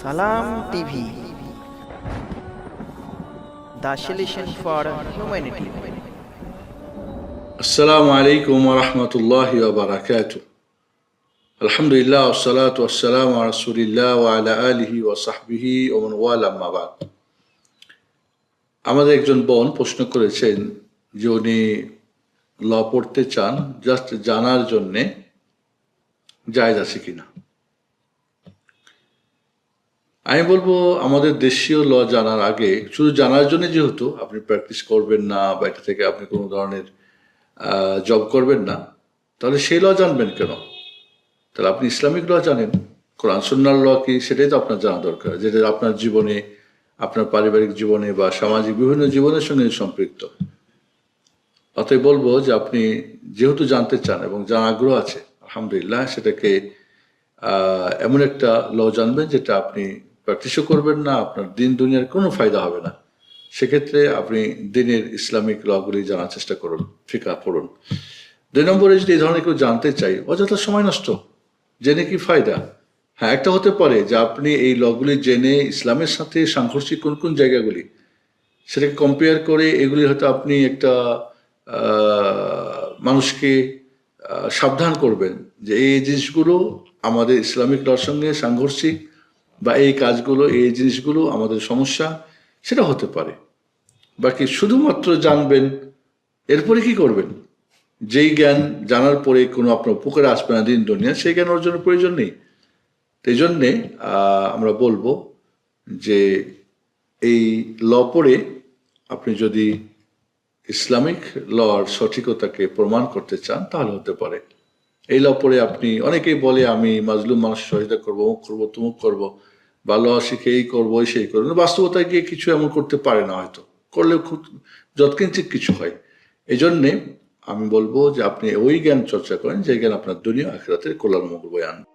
Salam TV the solution for humanity السلام عليكم ورحمة الله وبركاته الحمد لله والصلاة والسلام على رسول الله وعلى آله وصحبه ومن والاه أما بعد আমাদের একজন বোন প্রশ্ন করেছেন যে উনি ল পড়তে চান জাস্ট জানার জন্যে জায়জ আছে কিনা আমি বলব, আমাদের দেশীয় ল জানার আগে, শুধু জানার জন্য যেহেতু আপনি প্র্যাকটিস করবেন না বা এটা থেকে আপনি কোনো ধরনের জব করবেন না, তাহলে সেই ল জানবেন কেন? তাহলে আপনি ইসলামিক ল জানেন, কোরআন, সুন্নার ল কি, সেটাই তো আপনার জানা দরকার, যেটা আপনার জীবনে, আপনার পারিবারিক জীবনে বা সামাজিক বিভিন্ন জীবনের সঙ্গে সম্পৃক্ত। অতএব বলব যে আপনি যেহেতু জানতে চান এবং জানার আগ্রহ আছে, আলহামদুলিল্লাহ, সেটাকে এমন একটা ল জানবেন যেটা আপনি প্র্যাকটিসও করবেন না, আপনার দিন দুনিয়ার কোনো ফায়দা হবে না। সেক্ষেত্রে আপনি দিনের ইসলামিক লগুলি জানার চেষ্টা করুন, ফিকা পড়ুন। দুই নম্বরে যদি এই ধরনের কেউ জানতে চাই অযথা সময় নষ্ট, জেনে কি ফায়দা? হ্যাঁ একটা হতে পারে যে আপনি এই লগুলি জেনে ইসলামের সাথে সাংঘর্ষিক কোন কোন জায়গাগুলি, সেটাকে কম্পেয়ার করে এগুলি হয়তো আপনি একটা মানুষকে সাবধান করবেন যে এই জিনিসগুলো আমাদের ইসলামিক লর সঙ্গে সাংঘর্ষিক বা এই কাজগুলো, এই জিনিসগুলো আমাদের সমস্যা, সেটা হতে পারে। বাকি শুধুমাত্র জানবেন, এরপরে কি করবেন? যেই জ্ঞান জানার পরে কোনো আপনার উপকারে আসবে না দিন দুনিয়া, সেই জ্ঞান অর্জনের প্রয়োজন নেই। এই জন্যে আমরা বলব যে এই ল পড়ে আপনি যদি ইসলামিক লর সঠিকতাকে প্রমাণ করতে চান, তাহলে হতে পারে। এই ল পড়ে আপনি, অনেকেই বলে, আমি মাজলুম মানুষ সহায়তা করব, অমুক করব, তুমুক করব। ভালো শিখে এই করব এই সেই করব। বাস্তবতায় গিয়ে কিছু এমন করতে পারে না হয়তো। করলে খুব, যৎকিঞ্চিত কিছু হয়। এই জন্যে আমি বলব যে, আপনি ওই জ্ঞান চর্চা করেন যে জ্ঞান আপনার দুনিয়া, আখেরাতের কল্যাণ মঙ্গল বয়ে আনবে।